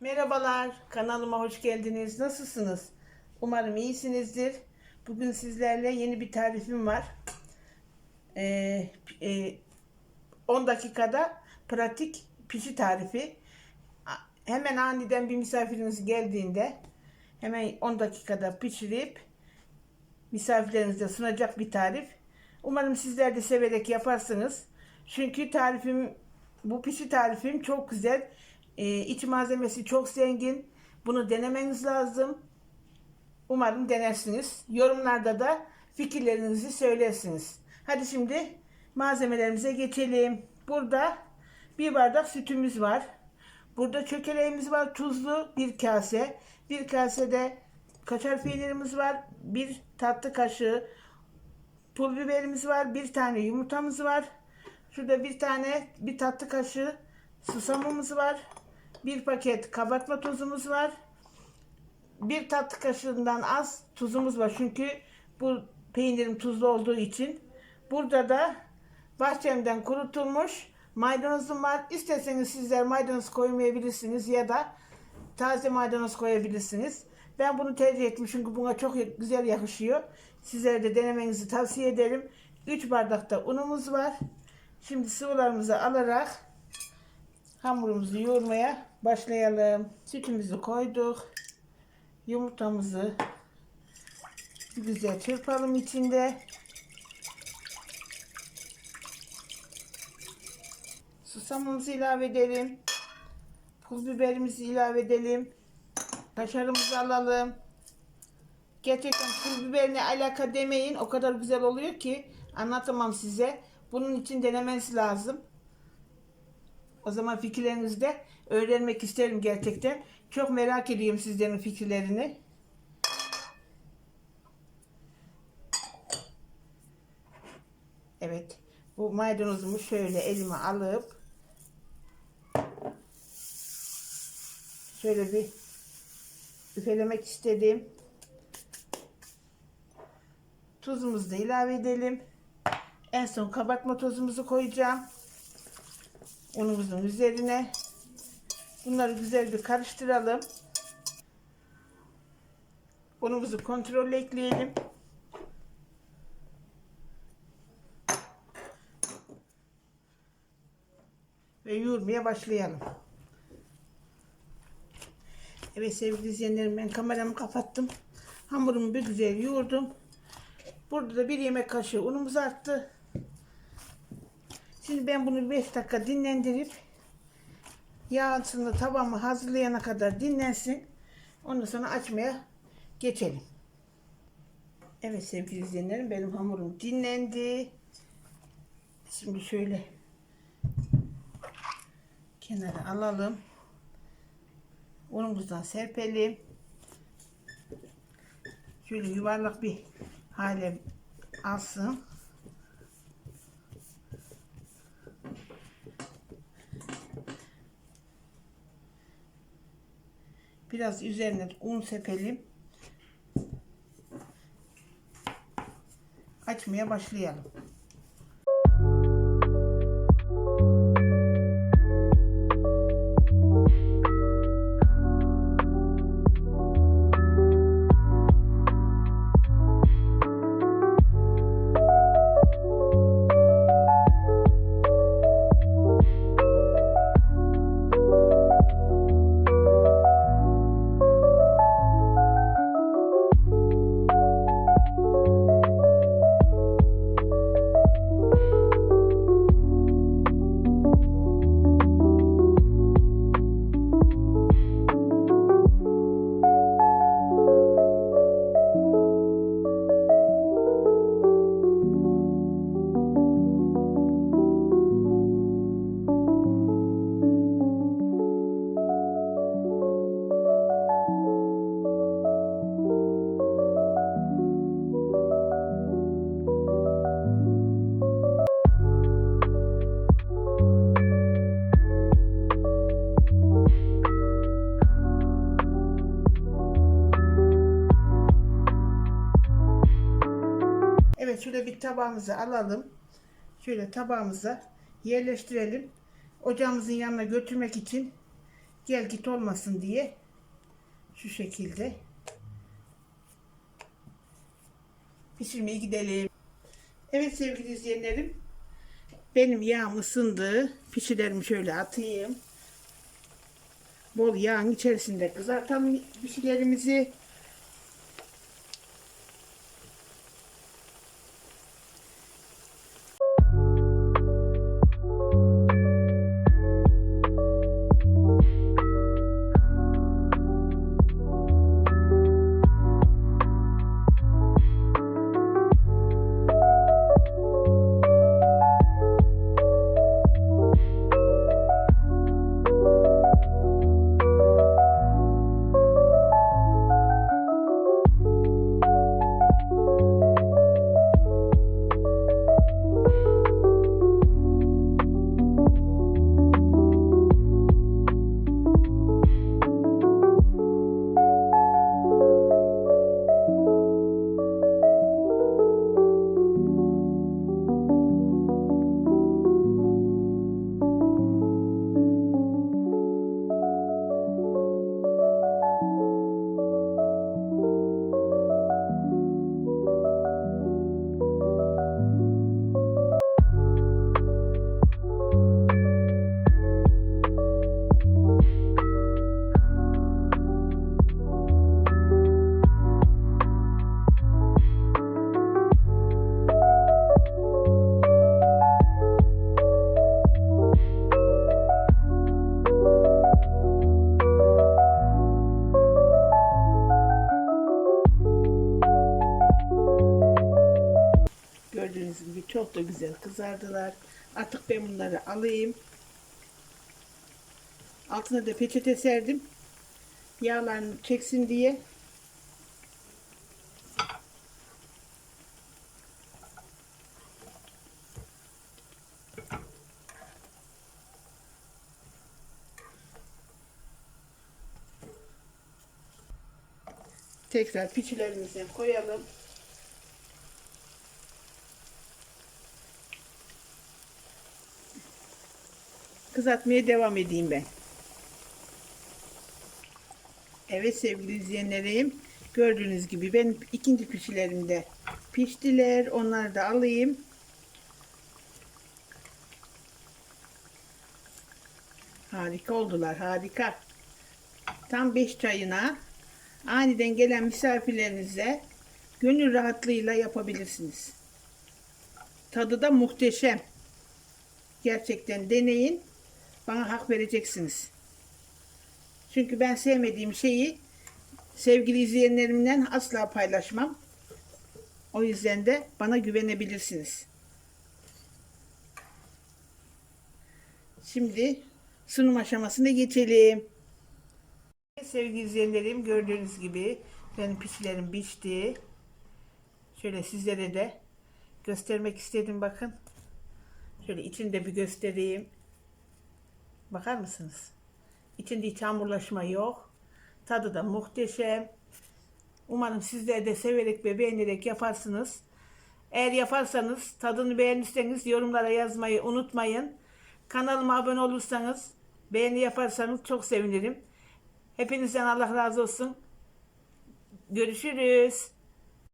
Merhabalar, kanalıma hoş geldiniz. Nasılsınız? Umarım iyisinizdir. Bugün sizlerle yeni bir tarifim var. Ee, e, 10 dakikada pratik pişi tarifi. Hemen aniden bir misafiriniz geldiğinde hemen 10 dakikada pişirip misafirlerinize sunacak bir tarif. Umarım sizler de severek yaparsınız. Çünkü tarifim bu pişi tarifim çok güzel. Ee, iç malzemesi çok zengin. Bunu denemeniz lazım. Umarım denersiniz. Yorumlarda da fikirlerinizi söylersiniz. Hadi şimdi malzemelerimize geçelim. Burada bir bardak sütümüz var. Burada çökeleğimiz var. Tuzlu bir kase. Bir kasede kaşar peynirimiz var. Bir tatlı kaşığı pul biberimiz var. Bir tane yumurtamız var. Şurada bir tane bir tatlı kaşığı susamımız var. Bir paket kabartma tozumuz var. Bir tatlı kaşığından az tuzumuz var. Çünkü bu peynirim tuzlu olduğu için. Burada da bahçemden kurutulmuş maydanozum var. İsterseniz sizler maydanoz koymayabilirsiniz ya da taze maydanoz koyabilirsiniz. Ben bunu tercih ettim çünkü buna çok güzel yakışıyor. Sizlere de denemenizi tavsiye ederim. 3 bardak da unumuz var. Şimdi sıvılarımızı alarak hamurumuzu yoğurmaya başlayalım. Sütümüzü koyduk. Yumurtamızı güzel çırpalım içinde. Susamımızı ilave edelim. Pul biberimizi ilave edelim. Kaşarımızı alalım. Gerçekten pul biberine alaka demeyin. O kadar güzel oluyor ki anlatamam size. Bunun için denemeniz lazım. O zaman fikirlerinizi de öğrenmek isterim gerçekten. Çok merak ediyorum sizlerin fikirlerini. Evet. Bu maydanozumu şöyle elime alıp şöyle bir üfelemek istedim. Tuzumuzu da ilave edelim. En son kabartma tozumuzu koyacağım. Unumuzun üzerine. Bunları güzel bir karıştıralım. Unumuzu kontrolle ekleyelim. Ve yoğurmaya başlayalım. Evet sevgili izleyenlerim ben kameramı kapattım. Hamurumu bir güzel yoğurdum. Burada da bir yemek kaşığı unumuz arttı. Şimdi ben bunu 5 dakika dinlendirip yağsını tavamı hazırlayana kadar dinlensin. Ondan sonra açmaya geçelim. Evet sevgili izleyenlerim benim hamurum dinlendi. Şimdi şöyle kenara alalım. Unumuzdan serpelim. Şöyle yuvarlak bir hale alsın. Biraz üzerine un sepelim. Açmaya başlayalım. Bir tabağımızı alalım. Şöyle tabağımıza yerleştirelim. Ocağımızın yanına götürmek için gel git olmasın diye şu şekilde pişirmeye gidelim. Evet sevgili izleyenlerim benim yağım ısındı. Pişilerimi şöyle atayım. Bol yağın içerisinde kızartalım pişilerimizi. Güzel kızardılar. Artık ben bunları alayım. Altına da peçete serdim. Yağlarını çeksin diye. Tekrar piçilerimizi koyalım. Kızartmaya devam edeyim ben. Evet sevgili izleyenlerim. Gördüğünüz gibi ben ikinci pişilerimde piştiler. Onları da alayım. Harika oldular. Harika. Tam 5 çayına aniden gelen misafirlerinize gönül rahatlığıyla yapabilirsiniz. Tadı da muhteşem. Gerçekten deneyin. Bana hak vereceksiniz. Çünkü ben sevmediğim şeyi sevgili izleyenlerimden asla paylaşmam. O yüzden de bana güvenebilirsiniz. Şimdi sunum aşamasına geçelim. Sevgili izleyenlerim gördüğünüz gibi benim pişilerim pişti. Şöyle sizlere de göstermek istedim bakın. Şöyle içini de bir göstereyim. Bakar mısınız? İçinde hiç hamurlaşma yok. Tadı da muhteşem. Umarım sizler de severek ve beğenerek yaparsınız. Eğer yaparsanız, tadını beğenirseniz yorumlara yazmayı unutmayın. Kanalıma abone olursanız, beğeni yaparsanız çok sevinirim. Hepinizden Allah razı olsun. Görüşürüz.